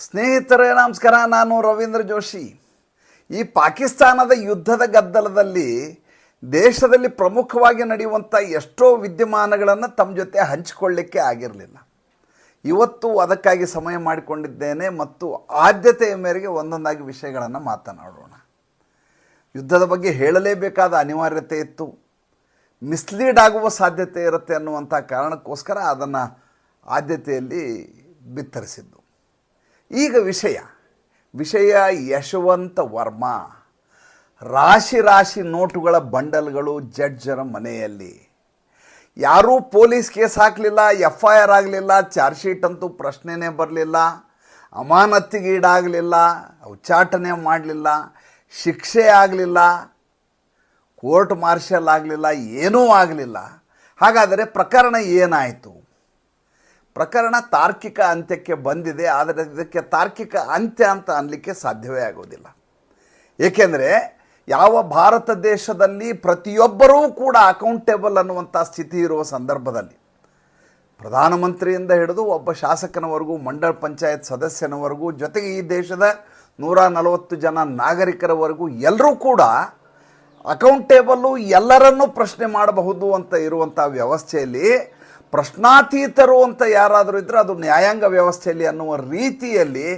ಸ್ನೇಹಿತರೇ, ನಮಸ್ಕಾರ. ನಾನು ರವೀಂದ್ರ ಜೋಶಿ. ಈ ಪಾಕಿಸ್ತಾನದ ಯುದ್ಧದ ಗದ್ದಲದಲ್ಲಿ ದೇಶದಲ್ಲಿ ಪ್ರಮುಖವಾಗಿ ನಡೆಯುವಂಥ ಎಷ್ಟೋ ವಿದ್ಯಮಾನಗಳನ್ನು ತಮ್ಮ ಜೊತೆ ಹಂಚಿಕೊಳ್ಳಿಕ್ಕೆ ಆಗಿರಲಿಲ್ಲ. ಇವತ್ತು ಅದಕ್ಕಾಗಿ ಸಮಯ ಮಾಡಿಕೊಂಡಿದ್ದೇನೆ ಮತ್ತು ಆದ್ಯತೆಯ ಮೇರೆಗೆ ಒಂದೊಂದಾಗಿ ವಿಷಯಗಳನ್ನು ಮಾತನಾಡೋಣ. ಯುದ್ಧದ ಬಗ್ಗೆ ಹೇಳಲೇಬೇಕಾದ ಅನಿವಾರ್ಯತೆ ಇತ್ತು. ಮಿಸ್ಲೀಡ್ ಆಗುವ ಸಾಧ್ಯತೆ ಇರುತ್ತೆ ಅನ್ನುವಂಥ ಕಾರಣಕ್ಕೋಸ್ಕರ ಅದನ್ನು ಆದ್ಯತೆಯಲ್ಲಿ ಬಿತ್ತರಿಸಿದ್ದು. ಈಗ ವಿಷಯ. ವಿಷಯ ಯಶವಂತ ವರ್ಮಾ ರಾಶಿ ರಾಶಿ ನೋಟುಗಳ ಬಂಡಲ್ಗಳು ಜಡ್ಜರ ಮನೆಯಲ್ಲಿ. ಯಾರೂ ಪೊಲೀಸ್ ಕೇಸ್ ಹಾಕಲಿಲ್ಲ ಎಫ್ ಐ ಆರ್ ಆಗಲಿಲ್ಲ, ಚಾರ್ಜ್ ಶೀಟ್ ಅಂತೂ ಪ್ರಶ್ನೆನೇ ಬರಲಿಲ್ಲ ಅಮಾನತ್ತಿಗೀಡಾಗಲಿಲ್ಲ ಉಚ್ಚಾಟನೆ ಮಾಡಲಿಲ್ಲ, ಶಿಕ್ಷೆ ಆಗಲಿಲ್ಲ, ಕೋರ್ಟ್ ಮಾರ್ಷಲ್ ಆಗಲಿಲ್ಲ, ಏನೂ ಆಗಲಿಲ್ಲ. ಹಾಗಾದರೆ ಪ್ರಕರಣ ಏನಾಯಿತು? ಪ್ರಕರಣ ತಾರ್ಕಿಕ ಅಂತ್ಯಕ್ಕೆ ಬಂದಿದೆ, ಆದರೆ ಇದಕ್ಕೆ ತಾರ್ಕಿಕ ಅಂತ್ಯ ಅಂತ ಅನ್ನಲಿಕ್ಕೆ ಸಾಧ್ಯವೇ ಆಗೋದಿಲ್ಲ. ಏಕೆಂದರೆ ಯಾವ ಭಾರತ ದೇಶದಲ್ಲಿ ಪ್ರತಿಯೊಬ್ಬರೂ ಕೂಡ ಅಕೌಂಟೇಬಲ್ ಅನ್ನುವಂಥ ಸ್ಥಿತಿ ಇರುವ ಸಂದರ್ಭದಲ್ಲಿ ಪ್ರಧಾನಮಂತ್ರಿಯಿಂದ ಹಿಡಿದು ಒಬ್ಬ ಶಾಸಕನವರೆಗೂ ಮಂಡಳ ಪಂಚಾಯತ್ ಸದಸ್ಯನವರೆಗೂ, ಜೊತೆಗೆ ಈ ದೇಶದ ನೂರ ನಲವತ್ತು ಜನ ನಾಗರಿಕರವರೆಗೂ ಎಲ್ಲರೂ ಕೂಡ ಅಕೌಂಟೇಬಲ್ಲು ಎಲ್ಲರನ್ನೂ ಪ್ರಶ್ನೆ ಮಾಡಬಹುದು ಅಂತ ಇರುವಂಥ ವ್ಯವಸ್ಥೆಯಲ್ಲಿ ಪ್ರಶ್ನಾತೀತರು ಅಂತ ಯಾರಾದರೂ ಇದ್ದರೆ ಅದು ನ್ಯಾಯಾಂಗ ವ್ಯವಸ್ಥೆಯಲ್ಲಿ ಅನ್ನುವ ರೀತಿಯಲ್ಲಿ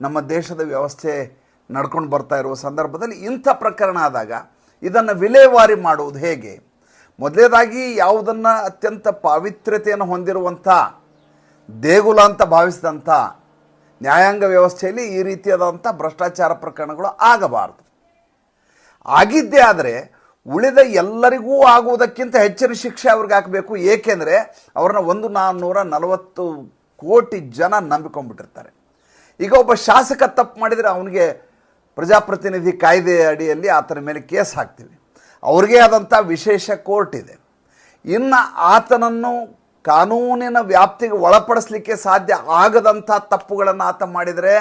ನಮ್ಮ ದೇಶದ ವ್ಯವಸ್ಥೆ ನಡ್ಕೊಂಡು ಬರ್ತಾ ಇರುವ ಸಂದರ್ಭದಲ್ಲಿ ಇಂಥ ಪ್ರಕರಣ ಆದಾಗ ಇದನ್ನು ವಿಲೇವಾರಿ ಮಾಡುವುದು ಹೇಗೆ? ಮೊದಲೇದಾಗಿ ಯಾವುದನ್ನು ಅತ್ಯಂತ ಪಾವಿತ್ರ್ಯತೆಯನ್ನು ಹೊಂದಿರುವಂಥ, ದೇಗುಲ ಅಂತ ಭಾವಿಸಿದಂಥ ನ್ಯಾಯಾಂಗ ವ್ಯವಸ್ಥೆಯಲ್ಲಿ ಈ ರೀತಿಯಾದಂಥ ಭ್ರಷ್ಟಾಚಾರ ಪ್ರಕರಣಗಳು ಆಗಬಾರದು. ಆಗಿದ್ದೇ ಆದರೆ ಉಳಿದ ಎಲ್ಲರಿಗೂ ಆಗುವುದಕ್ಕಿಂತ ಹೆಚ್ಚಿನ ಶಿಕ್ಷೆ ಅವ್ರಿಗೆ ಹಾಕಬೇಕು. ಏಕೆಂದರೆ ಅವ್ರನ್ನ ಒಂದು ನಾನ್ನೂರ ನಲವತ್ತು ಕೋಟಿ ಜನ ನಂಬಿಕೊಂಡ್ಬಿಟ್ಟಿರ್ತಾರೆ. ಈಗ ಒಬ್ಬ ಶಾಸಕ ತಪ್ಪು ಮಾಡಿದರೆ ಅವನಿಗೆ ಪ್ರಜಾಪ್ರತಿನಿಧಿ ಕಾಯ್ದೆ ಅಡಿಯಲ್ಲಿ ಆತನ ಮೇಲೆ ಕೇಸ್ ಹಾಕ್ತೀವಿ. ಅವ್ರಿಗೆ ಆದಂಥ ವಿಶೇಷ ಕೋರ್ಟ್ ಇದೆ. ಇನ್ನು ಆತನನ್ನು ಕಾನೂನಿನ ವ್ಯಾಪ್ತಿಗೆ ಒಳಪಡಿಸಲಿಕ್ಕೆ ಸಾಧ್ಯ ಆಗದಂಥ ತಪ್ಪುಗಳನ್ನು ಆತ ಮಾಡಿದರೆ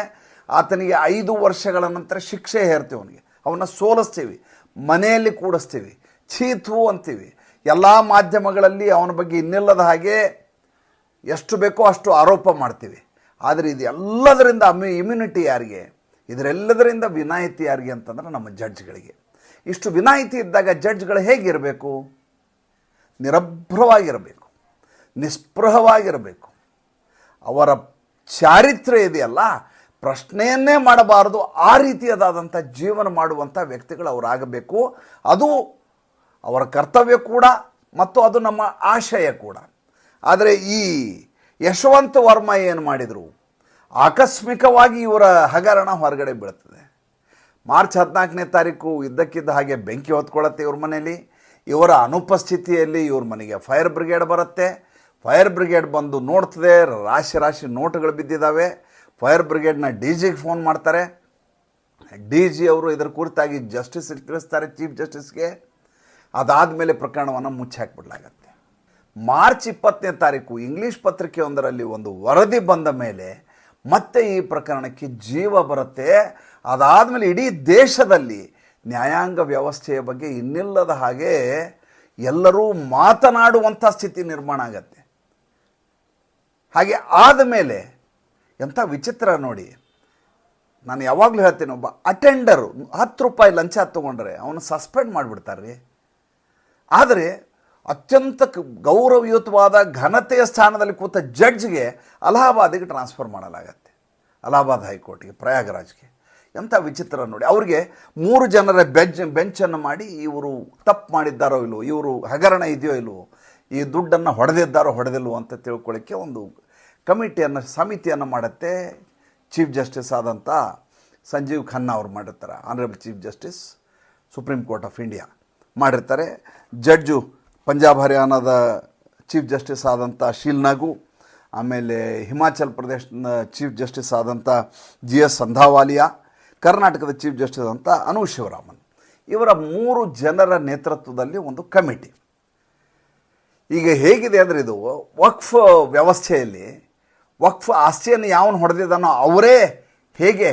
ಆತನಿಗೆ ಐದು ವರ್ಷಗಳ ನಂತರ ಶಿಕ್ಷೆ ಹೇರ್ತೀವಿ ಅವನಿಗೆ. ಅವನ್ನ ಸೋಲಿಸ್ತೀವಿ. ಮನೆಯಲ್ಲಿ ಕೂಡಿಸ್ತೀವಿ. ಚೀತು ಅಂತೀವಿ. ಎಲ್ಲ ಮಾಧ್ಯಮಗಳಲ್ಲಿ ಅವನ ಬಗ್ಗೆ ಇನ್ನಿಲ್ಲದ ಹಾಗೆ ಎಷ್ಟು ಬೇಕೋ ಅಷ್ಟು ಆರೋಪ ಮಾಡ್ತೀವಿ. ಆದರೆ ಇದು ಎಲ್ಲದರಿಂದ ಅಮ್ಯು ಇಮ್ಯುನಿಟಿ ಯಾರಿಗೆ? ಇದರೆಲ್ಲದರಿಂದ ವಿನಾಯಿತಿ ಯಾರಿಗೆ ಅಂತಂದ್ರೆ ನಮ್ಮ ಜಡ್ಜ್ಗಳಿಗೆ ಇಷ್ಟು ವಿನಾಯಿತಿ ಇದ್ದಾಗ ಜಡ್ಜ್ಗಳು ಹೇಗಿರಬೇಕು? ನಿರಭ್ರವಾಗಿರಬೇಕು. ನಿಸ್ಪೃಹವಾಗಿರಬೇಕು. ಅವರ ಚಾರಿತ್ರ್ಯ ಇದೆಯಲ್ಲ ಪ್ರಶ್ನೆಯನ್ನೇ ಮಾಡಬಾರದು, ಆ ರೀತಿಯದಾದಂಥ ಜೀವನ ಮಾಡುವಂಥ ವ್ಯಕ್ತಿಗಳು ಅವರಾಗಬೇಕು. ಅದು ಅವರ ಕರ್ತವ್ಯ ಕೂಡ ಮತ್ತು ಅದು ನಮ್ಮ ಆಶಯ ಕೂಡ. ಆದರೆ ಈ ಯಶವಂತ ವರ್ಮ ಏನು ಮಾಡಿದರು? ಆಕಸ್ಮಿಕವಾಗಿ ಇವರ ಹಗರಣ ಹೊರಗಡೆ ಬೀಳ್ತದೆ. ಮಾರ್ಚ್ ಹದಿನಾಲ್ಕನೇ ತಾರೀಕು ಇದ್ದಕ್ಕಿದ್ದ ಹಾಗೆ ಬೆಂಕಿ ಹೊತ್ಕೊಳ್ಳುತ್ತೆ ಇವ್ರ ಮನೆಯಲ್ಲಿ ಇವರ ಅನುಪಸ್ಥಿತಿಯಲ್ಲಿ ಇವ್ರ ಮನೆಗೆ ಫೈರ್ ಬ್ರಿಗೇಡ್ ಬರುತ್ತೆ. ಫೈರ್ ಬ್ರಿಗೇಡ್ ಬಂದು ನೋಡ್ತದೆ, ರಾಶಿ ರಾಶಿ ನೋಟುಗಳು ಬಿದ್ದಿದ್ದಾವೆ. ಫೈರ್ ಬ್ರಿಗೇಡ್ನ ಡಿ ಜಿಗೆ ಫೋನ್ ಮಾಡ್ತಾರೆ. ಡಿ ಜಿ ಅವರು ಇದರ ಕುರಿತಾಗಿ ಜಸ್ಟಿಸ್ ತಿಳಿಸ್ತಾರೆ ಚೀಫ್ ಜಸ್ಟಿಸ್ಗೆ. ಅದಾದಮೇಲೆ ಪ್ರಕರಣವನ್ನು ಮುಚ್ಚಾಕ್ಬಿಡ್ಲಾಗತ್ತೆ ಮಾರ್ಚ್ ಇಪ್ಪತ್ತನೇ ತಾರೀಕು ಇಂಗ್ಲೀಷ್ ಪತ್ರಿಕೆಯೊಂದರಲ್ಲಿ ಒಂದು ವರದಿ ಬಂದ ಮೇಲೆ ಮತ್ತೆ ಈ ಪ್ರಕರಣಕ್ಕೆ ಜೀವ ಬರುತ್ತೆ. ಅದಾದಮೇಲೆ ಇಡೀ ದೇಶದಲ್ಲಿ ನ್ಯಾಯಾಂಗ ವ್ಯವಸ್ಥೆಯ ಬಗ್ಗೆ ಇನ್ನಿಲ್ಲದ ಹಾಗೆ ಎಲ್ಲರೂ ಮಾತನಾಡುವಂಥ ಸ್ಥಿತಿ ನಿರ್ಮಾಣ ಆಗತ್ತೆ. ಹಾಗೆ ಆದಮೇಲೆ ಎಂಥ ವಿಚಿತ್ರ ನೋಡಿ. ನಾನು ಯಾವಾಗಲೂ ಹೇಳ್ತೀನಿ, ಒಬ್ಬ ಅಟೆಂಡರು ಹತ್ತು ರೂಪಾಯಿ ಲಂಚ ತೊಗೊಂಡ್ರೆ ಅವನು ಸಸ್ಪೆಂಡ್ ಮಾಡಿಬಿಡ್ತಾರೆ ರೀ ಆದರೆ ಅತ್ಯಂತ ಗೌರವಯುತವಾದ ಘನತೆಯ ಸ್ಥಾನದಲ್ಲಿ ಕೂತ ಜಡ್ಜ್ಗೆ ಅಲಹಾಬಾದಿಗೆ ಟ್ರಾನ್ಸ್ಫರ್ ಮಾಡಲಾಗತ್ತೆ. ಅಲಹಾಬಾದ್ ಹೈಕೋರ್ಟ್ಗೆ, ಪ್ರಯಾಗರಾಜ್ಗೆ. ಎಂಥ ವಿಚಿತ್ರ ನೋಡಿ. ಅವ್ರಿಗೆ ಮೂರು ಜನರ ಬೆಂಚ್ ಬೆಂಚನ್ನು ಮಾಡಿ ಇವರು ತಪ್ಪು ಮಾಡಿದ್ದಾರೋ ಇಲ್ವೋ, ಇವರು ಹಗರಣ ಇದೆಯೋ ಇಲ್ವೋ, ಈ ದುಡ್ಡನ್ನು ಹೊಡೆದಿದ್ದಾರೋ ಹೊಡೆದಿಲ್ವೋ ಅಂತ ತಿಳ್ಕೊಳ್ಳಿಕ್ಕೆ ಒಂದು ಕಮಿಟಿಯನ್ನು, ಸಮಿತಿಯನ್ನು ಮಾಡುತ್ತೆ. ಚೀಫ್ ಜಸ್ಟಿಸ್ ಆದಂಥ ಸಂಜೀವ್ ಖನ್ನಾ ಅವ್ರು ಮಾಡಿರ್ತಾರೆ. Honourable chief justice supreme court of India ಮಾಡಿರ್ತಾರೆ. ಜಡ್ಜು ಪಂಜಾಬ್ ಹರಿಯಾಣದ ಚೀಫ್ ಜಸ್ಟಿಸ್ ಆದಂಥ ಶೀಲ್ನಾಗು ಆಮೇಲೆ ಹಿಮಾಚಲ್ ಪ್ರದೇಶದ ಚೀಫ್ ಜಸ್ಟಿಸ್ ಆದಂಥ ಜಿ ಎಸ್ ಸಂಧಾವಾಲಿಯಾ ಕರ್ನಾಟಕದ ಚೀಫ್ ಜಸ್ಟಿಸ್ ಅಂತ ಅನು ಶಿವರಾಮನ್ ಇವರ ಮೂರು ಜನರ ನೇತೃತ್ವದಲ್ಲಿ ಒಂದು ಕಮಿಟಿ. ಈಗ ಹೇಗಿದೆ ಅಂದರೆ ಇದು, ವಕ್ಫ್ ವ್ಯವಸ್ಥೆಯಲ್ಲಿ ವಕ್ಫ್ ಆಸ್ತಿಯನ್ನು ಯಾವನು ಹೊಡೆದಿದ್ದಾನೋ ಅವರೇ ಹೇಗೆ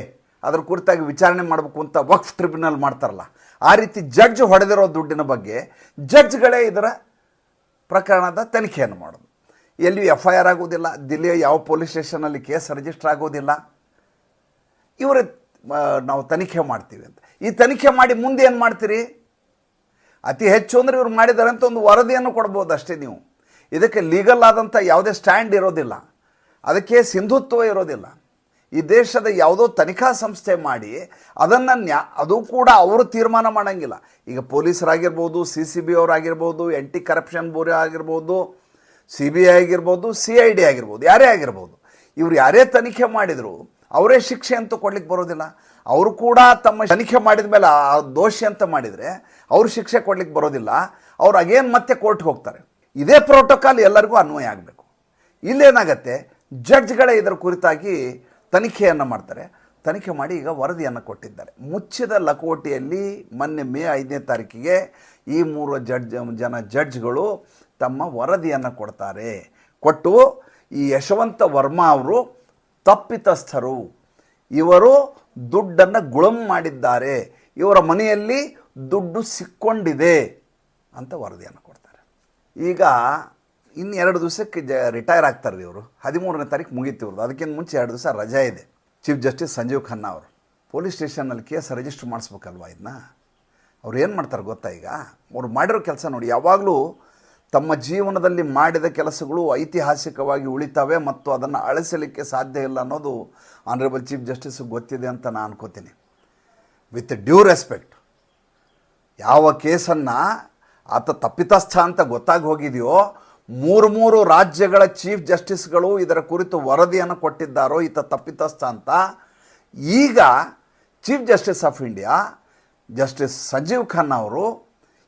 ಅದರ ಕುರಿತಾಗಿ ವಿಚಾರಣೆ ಮಾಡಬೇಕು ಅಂತ ವಕ್ಫ್ ಟ್ರಿಬ್ಯುನಲ್ ಮಾಡ್ತಾರಲ್ಲ, ಆ ರೀತಿ ಜಡ್ಜ್ ಹೊಡೆದಿರೋ ದುಡ್ಡಿನ ಬಗ್ಗೆ ಜಡ್ಜ್ಗಳೇ ಇದರ ಪ್ರಕರಣದ ತನಿಖೆಯನ್ನು ಮಾಡೋದು. ಎಲ್ಲಿಯೂ ಎಫ್ ಐ ಆರ್ ಆಗೋದಿಲ್ಲ, ದಿಲ್ಲಿಯ ಯಾವ ಪೊಲೀಸ್ ಸ್ಟೇಷನಲ್ಲಿ ಕೇಸ್ ರಿಜಿಸ್ಟರ್ ಆಗೋದಿಲ್ಲ. ಇವರೇ ನಾವು ತನಿಖೆ ಮಾಡ್ತೀವಿ ಅಂತ. ಈ ತನಿಖೆ ಮಾಡಿ ಮುಂದೆ ಏನು ಮಾಡ್ತೀರಿ? ಅತಿ ಹೆಚ್ಚು ಅಂದರೆ ಇವ್ರು ಮಾಡಿದ್ದಾರೆ ಅಂತ ಒಂದು ವರದಿಯನ್ನು ಕೊಡ್ಬೋದು ಅಷ್ಟೇ ನೀವು. ಇದಕ್ಕೆ ಲೀಗಲ್ ಆದಂಥ ಯಾವುದೇ ಸ್ಟ್ಯಾಂಡ್ ಇರೋದಿಲ್ಲ. ಅದಕ್ಕೆ ಸಿಂಧುತ್ವ ಇರೋದಿಲ್ಲ. ಈ ದೇಶದ ಯಾವುದೋ ತನಿಖಾ ಸಂಸ್ಥೆ ಮಾಡಿ ಅದನ್ನು ನ್ಯಾ, ಅದು ಕೂಡ ಅವರು ತೀರ್ಮಾನ ಮಾಡೋಂಗಿಲ್ಲ. ಈಗ ಪೊಲೀಸರಾಗಿರ್ಬೋದು, ಸಿ ಸಿ ಬಿ ಅವರಾಗಿರ್ಬೋದು ಟಿ ಕರಪ್ಷನ್ ಬ್ಯೂರೋ ಆಗಿರ್ಬೋದು, ಸಿ ಬಿ ಐ ಆಗಿರ್ಬೋದು, ಸಿ ಐ ಡಿ ಆಗಿರ್ಬೋದು, ಯಾರೇ ಆಗಿರ್ಬೋದು, ಇವರು ಯಾರೇ ತನಿಖೆ ಮಾಡಿದರು ಅವರೇ ಶಿಕ್ಷೆ ಅಂತೂ ಕೊಡ್ಲಿಕ್ಕೆ ಬರೋದಿಲ್ಲ. ಅವರು ಕೂಡ ತಮ್ಮ ತನಿಖೆ ಮಾಡಿದ ಮೇಲೆ ಆ ದೋಷಿ ಅಂತ ಮಾಡಿದರೆ ಅವರು ಶಿಕ್ಷೆ ಕೊಡ್ಲಿಕ್ಕೆ ಬರೋದಿಲ್ಲ. ಅವ್ರು ಅಗೇನ್ ಮತ್ತೆ ಕೋರ್ಟ್ಗೆ ಹೋಗ್ತಾರೆ. ಇದೇ ಪ್ರೋಟೋಕಾಲ್ ಎಲ್ಲರಿಗೂ ಅನ್ವಯ ಆಗಬೇಕು. ಇಲ್ಲೇನಾಗತ್ತೆ? ಜಡ್ಜ್ಗಳೇ ಇದರ ಕುರಿತಾಗಿ ತನಿಖೆಯನ್ನು ಮಾಡ್ತಾರೆ. ತನಿಖೆ ಮಾಡಿ ಈಗ ವರದಿಯನ್ನು ಕೊಟ್ಟಿದ್ದಾರೆ. ಮುಚ್ಚಿದ ಲಕೋಟೆಯಲ್ಲಿ ಮೊನ್ನೆ ಮೇ ಐದನೇ ತಾರೀಕಿಗೆ ಈ ಮೂರು ಜಡ್ಜ್, ಜನ ಜಡ್ಜ್ಗಳು ತಮ್ಮ ವರದಿಯನ್ನು ಕೊಡ್ತಾರೆ. ಕೊಟ್ಟು ಈ ಯಶವಂತ ವರ್ಮಾ ಅವರು ತಪ್ಪಿತಸ್ಥರು. ಇವರು ದುಡ್ಡನ್ನು ಗುಳಂ ಮಾಡಿದ್ದಾರೆ. ಇವರ ಮನೆಯಲ್ಲಿ ದುಡ್ಡು ಸಿಕ್ಕೊಂಡಿದೆ ಅಂತ ವರದಿಯನ್ನು ಕೊಡ್ತಾರೆ. ಈಗ ಇನ್ನು ಎರಡು ದಿವಸಕ್ಕೆ ಜ ರಿಟೈರ್ ಆಗ್ತಾರೆ ಇವರು. ಹದಿಮೂರನೇ ತಾರೀಕು ಮುಗೀತು ಇವ್ರದ್ದು ಅದಕ್ಕಿಂತ ಮುಂಚೆ ಎರಡು ದಿವಸ ರಜಾ ಇದೆ. ಚೀಫ್ ಜಸ್ಟಿಸ್ ಸಂಜೀವ್ ಖನ್ನಾ ಅವರು. ಪೊಲೀಸ್ ಸ್ಟೇಷನ್ನಲ್ಲಿ ಕೇಸ್ ರಿಜಿಸ್ಟರ್ ಮಾಡಿಸ್ಬೇಕಲ್ವಾ ಇದನ್ನ ಅವ್ರು ಏನು ಮಾಡ್ತಾರೆ ಗೊತ್ತಾ ಈಗ? ಅವ್ರು ಮಾಡಿರೋ ಕೆಲಸ ನೋಡಿ, ಯಾವಾಗಲೂ ತಮ್ಮ ಜೀವನದಲ್ಲಿ ಮಾಡಿದ ಕೆಲಸಗಳು ಐತಿಹಾಸಿಕವಾಗಿ ಉಳಿತಾವೆ ಮತ್ತು ಅದನ್ನು ಅಳಿಸಲಿಕ್ಕೆ ಸಾಧ್ಯ ಇಲ್ಲ ಅನ್ನೋದು ಆನರೇಬಲ್ ಚೀಫ್ ಜಸ್ಟಿಸ್ ಗೊತ್ತಿದೆ ಅಂತ ನಾನು ಅನ್ಕೋತೀನಿ. With due respect. ಯಾವ ಕೇಸನ್ನು ಆತ ತಪ್ಪಿತಸ್ಥ ಅಂತ ಗೊತ್ತಾಗಿ ಹೋಗಿದೆಯೋ ಮೂರು ಮೂರು ರಾಜ್ಯಗಳ ಚೀಫ್ ಜಸ್ಟಿಸ್ಗಳು ಇದರ ಕುರಿತು ವರದಿಯನ್ನು ಕೊಟ್ಟಿದ್ದಾರೋ ಈತ ತಪ್ಪಿತಸ್ಥ ಅಂತ. ಈಗ chief justice of India, justice Sanjiv Khan ಅವರು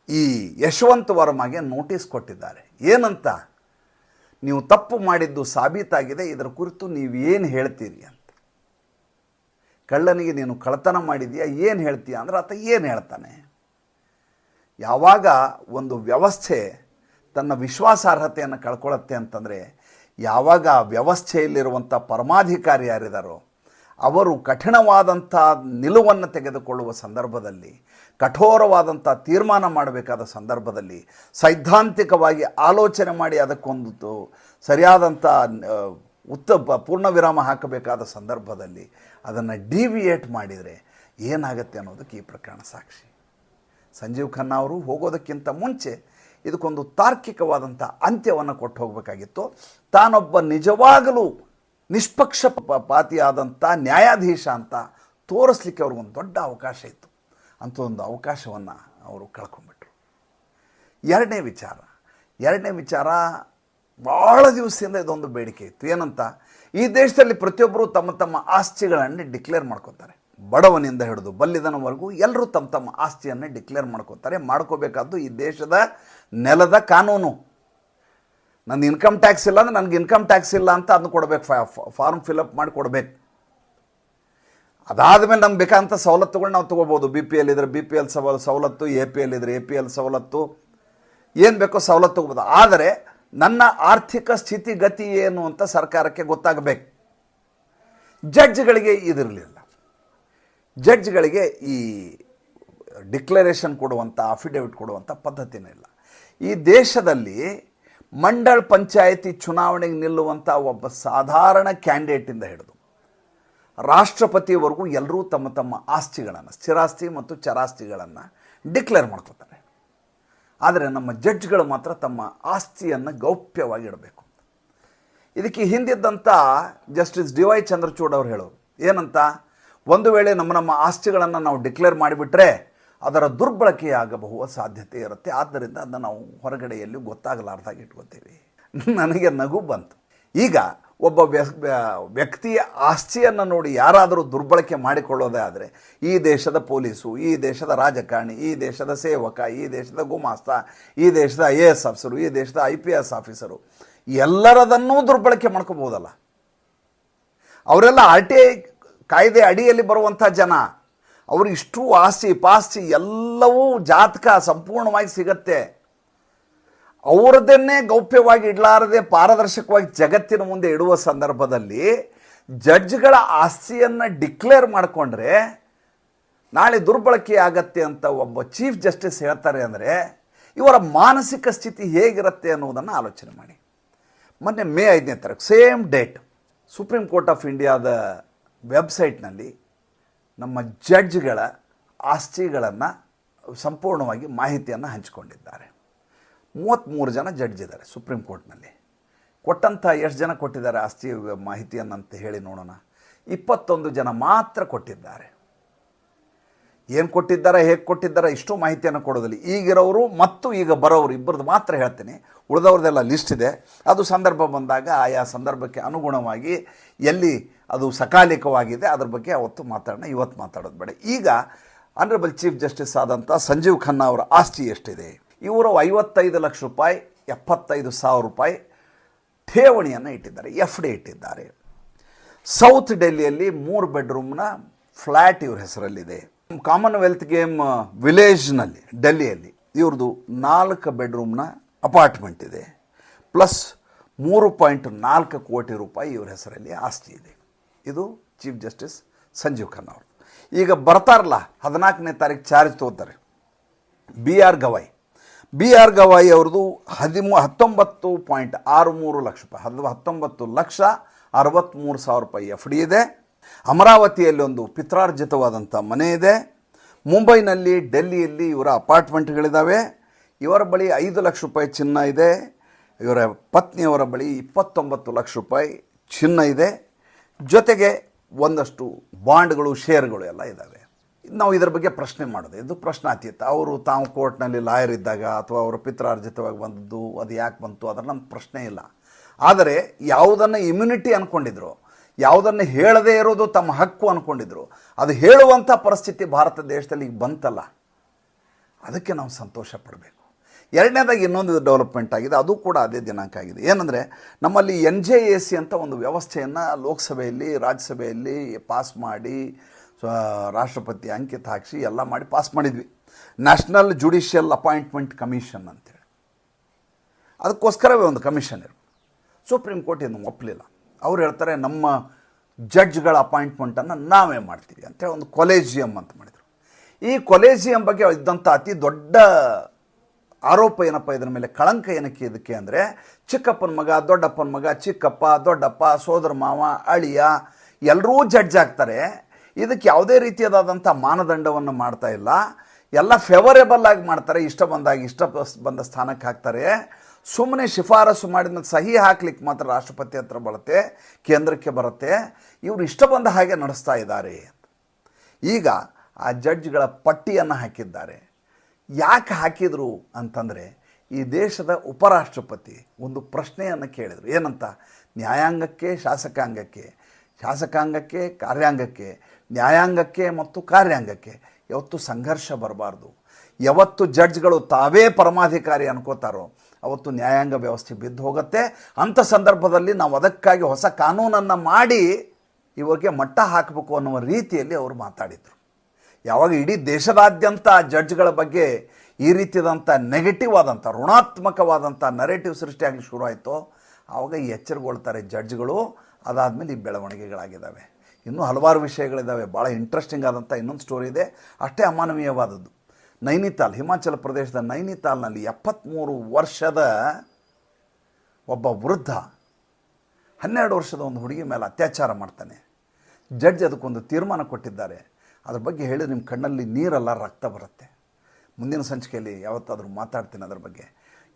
ಈ ಯಶವಂತ್ ವರ್ಮಗೆ ನೋಟಿಸ್ ಕೊಟ್ಟಿದ್ದಾರೆ. ಏನಂತ? ನೀವು ತಪ್ಪು ಮಾಡಿದ್ದು ಸಾಬೀತಾಗಿದೆ, ಇದರ ಕುರಿತು ನೀವು ಏನು ಹೇಳ್ತೀರಿ ಅಂತ. ಕಳ್ಳನಿಗೆ ನೀನು ಕಳ್ಳತನ ಮಾಡಿದೀಯಾ ಏನು ಹೇಳ್ತೀಯ ಅಂದ್ರೆ ಆತ ಏನು ಹೇಳ್ತಾನೆ? ಯಾವಾಗ ಒಂದು ವ್ಯವಸ್ಥೆ ತನ್ನ ವಿಶ್ವಾಸಾರ್ಹತೆಯನ್ನು ಕಳ್ಕೊಳ್ಳುತ್ತೆ ಅಂತಂದರೆ ಯಾವಾಗ ವ್ಯವಸ್ಥೆಯಲ್ಲಿರುವಂಥ ಪರಮಾಧಿಕಾರಿ ಯಾರಿದ್ದಾರೋ ಅವರು ಕಠಿಣವಾದಂಥ ನಿಲುವನ್ನು ತೆಗೆದುಕೊಳ್ಳುವ ಸಂದರ್ಭದಲ್ಲಿ, ಕಠೋರವಾದಂಥ ತೀರ್ಮಾನ ಮಾಡಬೇಕಾದ ಸಂದರ್ಭದಲ್ಲಿ ಸೈದ್ಧಾಂತಿಕವಾಗಿ ಆಲೋಚನೆ ಮಾಡಿ ಅದಕ್ಕೊಂದು ಸರಿಯಾದಂಥ ಉತ್ತ, ಪೂರ್ಣ ವಿರಾಮ ಹಾಕಬೇಕಾದ ಸಂದರ್ಭದಲ್ಲಿ ಅದನ್ನು ಡಿವಿಯೇಟ್ ಮಾಡಿದರೆ ಏನಾಗುತ್ತೆ ಅನ್ನೋದಕ್ಕೆ ಈ ಪ್ರಕರಣ ಸಾಕ್ಷಿ. ಸಂಜೀವ್ ಖನ್ನಾ ಅವರು ಹೋಗೋದಕ್ಕಿಂತ ಮುಂಚೆ ಇದಕ್ಕೊಂದು ತಾರ್ಕಿಕವಾದಂಥ ಅಂತ್ಯವನ್ನು ಕೊಟ್ಟು ಹೋಗಬೇಕಾಗಿತ್ತು. ತಾನೊಬ್ಬ ನಿಜವಾಗಲೂ ನಿಷ್ಪಕ್ಷ ಪಾತಿಯಾದಂಥ ನ್ಯಾಯಾಧೀಶ ಅಂತ ತೋರಿಸ್ಲಿಕ್ಕೆ ಅವ್ರಿಗೊಂದು ದೊಡ್ಡ ಅವಕಾಶ ಇತ್ತು. ಅಂತ ಒಂದು ಅವಕಾಶವನ್ನು ಅವರು ಕಳ್ಕೊಂಡ್ಬಿಟ್ರು. ಎರಡನೇ ವಿಚಾರ ಎರಡನೇ ವಿಚಾರ ಭಾಳ ದಿವಸದಿಂದ ಇದೊಂದು ಬೇಡಿಕೆ ಇತ್ತು. ಏನಂತ, ಈ ದೇಶದಲ್ಲಿ ಪ್ರತಿಯೊಬ್ಬರು ತಮ್ಮ ತಮ್ಮ ಆಸ್ತಿಗಳನ್ನು ಡಿಕ್ಲೇರ್ ಮಾಡ್ಕೋತಾರೆ. ಬಡವನಿಂದ ಹಿಡಿದು ಬಲ್ಲಿದನವರೆಗೂ ಎಲ್ಲರೂ ತಮ್ಮ ತಮ್ಮ ಆಸ್ತಿಯನ್ನೇ ಡಿಕ್ಲೇರ್ ಮಾಡ್ಕೋತಾರೆ, ಮಾಡ್ಕೋಬೇಕಾದ್ದು ಈ ದೇಶದ ನೆಲದ ಕಾನೂನು. ನನ್ನ ಇನ್ಕಮ್ ಟ್ಯಾಕ್ಸ್ ಇಲ್ಲ ಅಂದ್ರೆ ನನಗೆ ಇನ್ಕಮ್ ಟ್ಯಾಕ್ಸ್ ಇಲ್ಲ ಅಂತ ಅದನ್ನು ಕೊಡಬೇಕು ಫಾರ್ಮ್ ಫಿಲಪ್ ಮಾಡಿ ಕೊಡಬೇಕು. ಅದಾದಮೇಲೆ ನಮ್ಗೆ ಬೇಕಾದಂಥ ಸವಲತ್ತುಗಳು ನಾವು ತೊಗೋಬೋದು. ಬಿ ಪಿ ಎಲ್ ಇದ್ರೆ ಬಿ ಪಿ ಎಲ್ ಸವಲ ಸವಲತ್ತು, ಎ ಪಿ ಎಲ್ ಇದ್ರೆ ಎ ಪಿ ಎಲ್ ಸವಲತ್ತು. ಏನು ಬೇಕೋ ಸವಲತ್ತು ತೊಗೋಬೋದು. ಆದರೆ ನನ್ನ ಆರ್ಥಿಕ ಸ್ಥಿತಿಗತಿ ಏನು ಅಂತ ಸರ್ಕಾರಕ್ಕೆ ಗೊತ್ತಾಗಬೇಕು. ಜಡ್ಜ್ಗಳಿಗೆ ಇದಿರಲಿಲ್ಲ. ಜಡ್ಜ್ಗಳಿಗೆ ಈ ಡಿಕ್ಲರೇಷನ್ ಕೊಡುವಂಥ, ಅಫಿಡೇವಿಟ್ ಕೊಡುವಂಥ ಪದ್ಧತಿನೇ ಇಲ್ಲ. ಈ ದೇಶದಲ್ಲಿ ಮಂಡಳ ಪಂಚಾಯಿತಿ ಚುನಾವಣೆಗೆ ನಿಲ್ಲುವಂಥ ಒಬ್ಬ ಸಾಧಾರಣ ಕ್ಯಾಂಡಿಡೇಟಿಂದ ಹಿಡಿದು ರಾಷ್ಟ್ರಪತಿಯವರೆಗೂ ಎಲ್ಲರೂ ತಮ್ಮ ತಮ್ಮ ಆಸ್ತಿಗಳನ್ನು, ಸ್ಥಿರಾಸ್ತಿ ಮತ್ತು ಚರಾಸ್ತಿಗಳನ್ನು ಡಿಕ್ಲೇರ್ ಮಾಡ್ಕೋತಾರೆ. ಆದರೆ ನಮ್ಮ ಜಡ್ಜ್ಗಳು ಮಾತ್ರ ತಮ್ಮ ಆಸ್ತಿಯನ್ನು ಗೌಪ್ಯವಾಗಿ ಇಡಬೇಕು ಇದಕ್ಕೆ ಹಿಂದಿದ್ದಂಥ ಜಸ್ಟಿಸ್ ಡಿ ವೈ ಚಂದ್ರಚೂಡ್ ಅವರು ಹೇಳೋರು, ಏನಂತ? ಒಂದು ವೇಳೆ ನಮ್ಮ ನಮ್ಮ ಆಸ್ತಿಗಳನ್ನು ನಾವು ಡಿಕ್ಲೇರ್ ಮಾಡಿಬಿಟ್ರೆ ಅದರ ದುರ್ಬಳಕೆಯಾಗಬಹುವ ಸಾಧ್ಯತೆ ಇರುತ್ತೆ. ಆದ್ದರಿಂದ ಅದನ್ನು ನಾವು ಹೊರಗಡೆಯಲ್ಲಿ ಗೊತ್ತಾಗಲಾರ್ದಾಗಿ ಇಟ್ಕೋತೀವಿ. ನನಗೆ ನಗು ಬಂತು. ಈಗ ಒಬ್ಬ ವ್ಯ- ವ್ಯ- ವ್ಯಕ್ತಿಯ ಆಸ್ತಿಯನ್ನು ನೋಡಿ ಯಾರಾದರೂ ದುರ್ಬಳಕೆ ಮಾಡಿಕೊಳ್ಳೋದೇ ಆದರೆ ಈ ದೇಶದ ಪೊಲೀಸು, ಈ ದೇಶದ ರಾಜಕಾರಣಿ, ಈ ದೇಶದ ಸೇವಕ, ಈ ದೇಶದ ಗುಮಾಸ್ತ, ಈ ದೇಶದ ಐ ಎ ಎಸ್ ಆಫೀಸರು, ಈ ದೇಶದ ಐ ಪಿ ಎಸ್ ಆಫೀಸರು ಎಲ್ಲರದನ್ನೂ ದುರ್ಬಳಕೆ ಮಾಡ್ಕೋಬೋದಲ್ಲ. ಅವರೆಲ್ಲ ಆರ್ ಟಿ ಐ ಕಾಯ್ದೆ ಅಡಿಯಲ್ಲಿ ಬರುವಂಥ ಜನ, ಅವರು ಇಷ್ಟು ಆಸ್ತಿ ಪಾಸ್ತಿ ಎಲ್ಲವೂ ಜಾತಕ ಸಂಪೂರ್ಣವಾಗಿ ಸಿಗತ್ತೆ. ಅವರದನ್ನೇ ಗೌಪ್ಯವಾಗಿ ಇಡಲಾರದೆ ಪಾರದರ್ಶಕವಾಗಿ ಜಗತ್ತಿನ ಮುಂದೆ ಇಡುವ ಸಂದರ್ಭದಲ್ಲಿ ಜಡ್ಜ್ಗಳ ಆಸ್ತಿಯನ್ನು ಡಿಕ್ಲೇರ್ ಮಾಡಿಕೊಂಡ್ರೆ ನಾಳೆ ದುರ್ಬಳಕೆ ಆಗತ್ತೆ ಅಂತ ಒಬ್ಬ ಚೀಫ್ ಜಸ್ಟಿಸ್ ಹೇಳ್ತಾರೆ ಅಂದರೆ, ಇವರ ಮಾನಸಿಕ ಸ್ಥಿತಿ ಹೇಗಿರುತ್ತೆ ಅನ್ನೋದನ್ನು ಆಲೋಚನೆ ಮಾಡಿ. ಮೊನ್ನೆ ಮೇ ಐದನೇ ತಾರೀಕು, same date, supreme court of ಇಂಡಿಯಾದ ವೆಬ್ಸೈಟ್ನಲ್ಲಿ ನಮ್ಮ ಜಡ್ಜ್ಗಳ ಆಸ್ತಿಗಳನ್ನು ಸಂಪೂರ್ಣವಾಗಿ ಮಾಹಿತಿಯನ್ನು ಹಂಚಿಕೊಂಡಿದ್ದಾರೆ. ಮೂವತ್ತ್ಮೂರು ಜನ ಜಡ್ಜ್ ಇದ್ದಾರೆ ಸುಪ್ರೀಂ ಕೋರ್ಟ್ನಲ್ಲಿ. ಕೊಟ್ಟಂಥ ಎಷ್ಟು ಜನ ಕೊಟ್ಟಿದ್ದಾರೆ ಆಸ್ತಿ ಮಾಹಿತಿಯನ್ನಂತ ಹೇಳಿ ನೋಡೋಣ. ಇಪ್ಪತ್ತೊಂದು ಜನ ಮಾತ್ರ ಕೊಟ್ಟಿದ್ದಾರೆ. ಏನು ಕೊಟ್ಟಿದ್ದಾರೆ, ಹೇಗೆ ಕೊಟ್ಟಿದ್ದಾರೆ, ಇಷ್ಟು ಮಾಹಿತಿಯನ್ನು ಕೊಡೋದಿಲ್ಲ ಈಗಿರೋರು ಮತ್ತು ಈಗ ಬರೋರು ಇಬ್ಬರದ್ದು ಮಾತ್ರ ಹೇಳ್ತೀನಿ. ಉಳಿದವ್ರದ್ದೆಲ್ಲ ಲಿಸ್ಟ್ ಇದೆ. ಅದು ಸಂದರ್ಭ ಬಂದಾಗ ಆಯಾ ಸಂದರ್ಭಕ್ಕೆ ಅನುಗುಣವಾಗಿ ಎಲ್ಲಿ ಅದು ಸಕಾಲಿಕವಾಗಿದೆ, ಅದ್ರ ಬಗ್ಗೆ ಅವತ್ತು ಮಾತಾಡೋಣ. ಇವತ್ತು ಮಾತಾಡೋದು ಬೇಡ. ಈಗ ಆನರಬಲ್ ಚೀಫ್ ಜಸ್ಟಿಸ್ ಆದಂಥ ಸಂಜೀವ್ ಖನ್ನಾ ಅವರ ಆಸ್ತಿ ಎಷ್ಟಿದೆ? ಇವರು ಐವತ್ತೈದು ಲಕ್ಷ ರೂಪಾಯಿ, ಎಪ್ಪತ್ತೈದು ಸಾವಿರ ರೂಪಾಯಿ ಠೇವಣಿಯನ್ನು ಇಟ್ಟಿದ್ದಾರೆ ಎಫ್ ಡಿ ಇಟ್ಟಿದ್ದಾರೆ. ಸೌತ್ ಡೆಲ್ಲಿಯಲ್ಲಿ ಮೂರು ಬೆಡ್ರೂಮ್ನ ಫ್ಲ್ಯಾಟ್ ಇವ್ರ ಹೆಸರಲ್ಲಿದೆ. ಕಾಮನ್ವೆಲ್ತ್ ಗೇಮ್ ವಿಲೇಜ್ನಲ್ಲಿ ಡೆಲ್ಲಿಯಲ್ಲಿ ಇವ್ರದ್ದು ನಾಲ್ಕು ಬೆಡ್ರೂಮ್ನ ಅಪಾರ್ಟ್ಮೆಂಟ್ ಇದೆ. ಪ್ಲಸ್ ಮೂರು ಪಾಯಿಂಟ್ ನಾಲ್ಕು ಕೋಟಿ ರೂಪಾಯಿ ಇವ್ರ ಹೆಸರಲ್ಲಿ ಆಸ್ತಿ ಇದೆ. ಇದು ಚೀಫ್ ಜಸ್ಟಿಸ್ ಸಂಜೀವ್ ಖನ್ನಾ ಅವರು. ಈಗ ಬರ್ತಾರಲ್ಲ, ಹದಿನಾಲ್ಕನೇ ತಾರೀಕು ಚಾರ್ಜ್ ತಗೋತಾರೆ B R Gavai B R Gavai ಅವ್ರದ್ದು ಹದಿಮೂ, ಹತ್ತೊಂಬತ್ತು ಪಾಯಿಂಟ್ ಆರು ಮೂರು ಲಕ್ಷ ರೂಪಾಯಿ, ಹದ್ ಹತ್ತೊಂಬತ್ತು ಲಕ್ಷ ಅರವತ್ತ್ಮೂರು ಸಾವಿರ ರೂಪಾಯಿ ಎಫ್ ಡಿ ಇದೆ. ಅಮರಾವತಿಯಲ್ಲಿ ಒಂದು ಪಿತ್ರಾರ್ಜಿತವಾದಂಥ ಮನೆ ಇದೆ. ಮುಂಬೈನಲ್ಲಿ, ಡೆಲ್ಲಿಯಲ್ಲಿ ಇವರ ಅಪಾರ್ಟ್ಮೆಂಟ್ಗಳಿದ್ದಾವೆ ಇವರ ಬಳಿ ಐದು ಲಕ್ಷ ರೂಪಾಯಿ ಚಿನ್ನ ಇದೆ. ಇವರ ಪತ್ನಿಯವರ ಬಳಿ ಇಪ್ಪತ್ತೊಂಬತ್ತು ಲಕ್ಷ ರೂಪಾಯಿ ಚಿನ್ನ ಇದೆ. ಜೊತೆಗೆ ಒಂದಷ್ಟು ಬಾಂಡ್ಗಳು ಶೇರ್ಗಳು ಎಲ್ಲ ಇದ್ದಾವೆ ನಾವು ಇದರ ಬಗ್ಗೆ ಪ್ರಶ್ನೆ ಮಾಡೋದು. ಇದು ಪ್ರಶ್ನಾತೀತ. ಅವರು ತಾವು ಕೋರ್ಟ್ನಲ್ಲಿ ಲಾಯರ್ ಇದ್ದಾಗ ಅಥವಾ ಅವರ ಪಿತ್ರಾರ್ಜಿತವಾಗಿ ಬಂದದ್ದು, ಅದು ಯಾಕೆ ಬಂತು, ಅದರ ನಮ್ಮ ಪ್ರಶ್ನೆ ಇಲ್ಲ. ಆದರೆ ಯಾವುದನ್ನು ಇಮ್ಯುನಿಟಿ ಅಂದ್ಕೊಂಡಿದ್ರು ಯಾವುದನ್ನು ಹೇಳದೇ ಇರೋದು ತಮ್ಮ ಹಕ್ಕು ಅಂದ್ಕೊಂಡಿದ್ರು ಅದು ಹೇಳುವಂಥ ಪರಿಸ್ಥಿತಿ ಭಾರತ ದೇಶದಲ್ಲಿ ಈಗ ಬಂತಲ್ಲ. ಅದಕ್ಕೆ ನಾವು ಸಂತೋಷ ಪಡಬೇಕು. ಎರಡನೇದಾಗಿ ಇನ್ನೊಂದು ಡೆವಲಪ್ಮೆಂಟ್ ಆಗಿದೆ. ಅದು ಕೂಡ ಅದೇ ದಿನಾಂಕ ಆಗಿದೆ. ಏನಂದರೆ, ನಮ್ಮಲ್ಲಿ ಎನ್ ಜೆ ಎ ಸಿ ಅಂತ ಒಂದು ವ್ಯವಸ್ಥೆಯನ್ನು ಲೋಕಸಭೆಯಲ್ಲಿ, ರಾಜ್ಯಸಭೆಯಲ್ಲಿ ಪಾಸ್ ಮಾಡಿ ರಾಷ್ಟ್ರಪತಿ ಅಂಕಿತ ಹಾಕಿಸಿ ಎಲ್ಲ ಮಾಡಿ ಪಾಸ್ ಮಾಡಿದ್ವಿ. ನ್ಯಾಷನಲ್ ಜುಡಿಷಿಯಲ್ ಅಪಾಯಿಂಟ್ಮೆಂಟ್ ಕಮಿಷನ್ ಅಂತೇಳಿ. ಅದಕ್ಕೋಸ್ಕರವೇ ಒಂದು ಕಮಿಷನ್ ಇರು ಸುಪ್ರೀಂ ಕೋರ್ಟ್ ಇದನ್ನು ಒಪ್ಪಲಿಲ್ಲ ಅವ್ರು ಹೇಳ್ತಾರೆ, ನಮ್ಮ ಜಡ್ಜ್ಗಳ ಅಪಾಯಿಂಟ್ಮೆಂಟನ್ನು ನಾವೇ ಮಾಡ್ತೀವಿ ಅಂತೇಳಿ ಒಂದು ಕೊಲೇಜಿಯಂ ಅಂತ ಮಾಡಿದರು. ಈ ಕೊಲೇಜಿಯಂ ಬಗ್ಗೆ ಇದ್ದಂಥ ಅತಿ ದೊಡ್ಡ ಆರೋಪ ಏನಪ್ಪ, ಇದರ ಮೇಲೆ ಕಳಂಕ ಏನಕ್ಕೆ, ಇದಕ್ಕೆ ಅಂದರೆ, ಚಿಕ್ಕಪ್ಪನ ಮಗ, ದೊಡ್ಡಪ್ಪನ ಮಗ, ಚಿಕ್ಕಪ್ಪ, ದೊಡ್ಡಪ್ಪ, ಸೋದರ ಮಾವ, ಅಳಿಯ ಎಲ್ಲರೂ ಜಡ್ಜ್ ಆಗ್ತಾರೆ. ಇದಕ್ಕೆ ಯಾವುದೇ ರೀತಿಯಾದಂಥ ಮಾನದಂಡವನ್ನು ಮಾಡ್ತಾ ಇಲ್ಲ. ಎಲ್ಲ ಫೇವರೇಬಲ್ ಆಗಿ ಮಾಡ್ತಾರೆ. ಇಷ್ಟ ಬಂದಾಗ ಇಷ್ಟ ಬಂದ ಸ್ಥಾನಕ್ಕೆ ಹಾಕ್ತಾರೆ. ಸುಮ್ಮನೆ ಶಿಫಾರಸು ಮಾಡಿದ ಮೇಲೆ ಸಹಿ ಹಾಕ್ಲಿಕ್ಕೆ ಮಾತ್ರ ರಾಷ್ಟ್ರಪತಿ ಹತ್ರ ಬರುತ್ತೆ, ಕೇಂದ್ರಕ್ಕೆ ಬರುತ್ತೆ. ಇವರು ಇಷ್ಟ ಬಂದ ಹಾಗೆ ನಡೆಸ್ತಾ ಇದ್ದಾರೆ ಈಗ ಆ ಜಡ್ಜ್ಗಳ ಪಟ್ಟಿಯನ್ನು ಹಾಕಿದ್ದಾರೆ. ಯಾಕೆ ಹಾಕಿದರು ಅಂತಂದರೆ, ಈ ದೇಶದ ಉಪರಾಷ್ಟ್ರಪತಿ ಒಂದು ಪ್ರಶ್ನೆಯನ್ನು ಕೇಳಿದರು. ಏನಂತ? ನ್ಯಾಯಾಂಗಕ್ಕೆ, ಶಾಸಕಾಂಗಕ್ಕೆ. ಶಾಸಕಾಂಗಕ್ಕೆ, ಕಾರ್ಯಾಂಗಕ್ಕೆ. ನ್ಯಾಯಾಂಗಕ್ಕೆ ಮತ್ತು ಕಾರ್ಯಾಂಗಕ್ಕೆ. ಯಾವತ್ತು ಸಂಘರ್ಷ ಬರಬಾರ್ದು. ಯಾವತ್ತು ಜಡ್ಜ್ಗಳು ತಾವೇ ಪರಮಾಧಿಕಾರಿ ಅನ್ಕೋತಾರೋ ಅವತ್ತು ನ್ಯಾಯಾಂಗ ವ್ಯವಸ್ಥೆ ಬಿದ್ದು ಹೋಗುತ್ತೆ. ಅಂಥ ಸಂದರ್ಭದಲ್ಲಿ ನಾವು ಅದಕ್ಕಾಗಿ ಹೊಸ ಕಾನೂನನ್ನು ಮಾಡಿ ಇವಾಗ ಮಟ್ಟ ಹಾಕಬೇಕು ಅನ್ನುವ ರೀತಿಯಲ್ಲಿ ಅವರು ಮಾತಾಡಿದರು. ಯಾವಾಗ ಇಡೀ ದೇಶದಾದ್ಯಂತ ಜಡ್ಜ್ಗಳ ಬಗ್ಗೆ ಈ ರೀತಿಯಾದಂಥ ನೆಗೆಟಿವ್ ಆದಂಥ, ಋಣಾತ್ಮಕವಾದಂಥ ನರೇಟಿವ್ ಸೃಷ್ಟಿಯಾಗಲಿ ಶುರುವಾಯಿತು ಆವಾಗ ಎಚ್ಚರಗೊಳ್ತಾರೆ ಜಡ್ಜ್ಗಳು. ಅದಾದಮೇಲೆ ಈ ಬೆಳವಣಿಗೆಗಳಾಗಿದ್ದಾವೆ. ಇನ್ನೂ ಹಲವಾರು ವಿಷಯಗಳಿದ್ದಾವೆ. ಭಾಳ ಇಂಟ್ರೆಸ್ಟಿಂಗ್ ಆದಂಥ ಇನ್ನೊಂದು ಸ್ಟೋರಿ ಇದೆ. ಅಷ್ಟೇ ಅಮಾನವೀಯವಾದದ್ದು. ನೈನಿತಾಲ್, ಹಿಮಾಚಲ ಪ್ರದೇಶದ ನೈನಿತಾಲ್ನಲ್ಲಿ ಎಪ್ಪತ್ತ್ಮೂರು ವರ್ಷದ ಒಬ್ಬ ವೃದ್ಧ, ಹನ್ನೆರಡು ವರ್ಷದ ಒಂದು ಹುಡುಗಿ ಮೇಲೆ ಅತ್ಯಾಚಾರ ಮಾಡ್ತಾನೆ. ಜಡ್ಜ್ ಅದಕ್ಕೊಂದು ತೀರ್ಮಾನ ಕೊಟ್ಟಿದ್ದಾರೆ. ಅದ್ರ ಬಗ್ಗೆ ಹೇಳಿದ್ರೆ ನಿಮ್ಮ ಕಣ್ಣಲ್ಲಿ ನೀರಲ್ಲ ರಕ್ತ ಬರುತ್ತೆ. ಮುಂದಿನ ಸಂಚಿಕೆಯಲ್ಲಿ ಯಾವತ್ತಾದರೂ ಮಾತಾಡ್ತೀನಿ ಅದ್ರ ಬಗ್ಗೆ.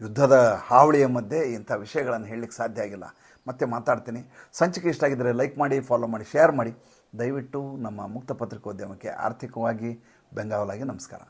ಯುದ್ಧದ ಹಾವಳಿಯ ಮಧ್ಯೆ ಇಂಥ ವಿಷಯಗಳನ್ನು ಹೇಳಲಿಕ್ಕೆ ಸಾಧ್ಯ ಆಗಿಲ್ಲ. ಮತ್ತೆ ಮಾತಾಡ್ತೀನಿ. ಸಂಚಿಕೆ ಇಷ್ಟ ಆಗಿದ್ದರೆ ಲೈಕ್ ಮಾಡಿ, ಫಾಲೋ ಮಾಡಿ, ಶೇರ್ ಮಾಡಿ. ದಯವಿಟ್ಟು ನಮ್ಮ ಮುಕ್ತ ಪತ್ರಿಕೋದ್ಯಮಕ್ಕೆ ಆರ್ಥಿಕವಾಗಿ ಬೆಂಗಾವಲಾಗಿ ನಮಸ್ಕಾರ.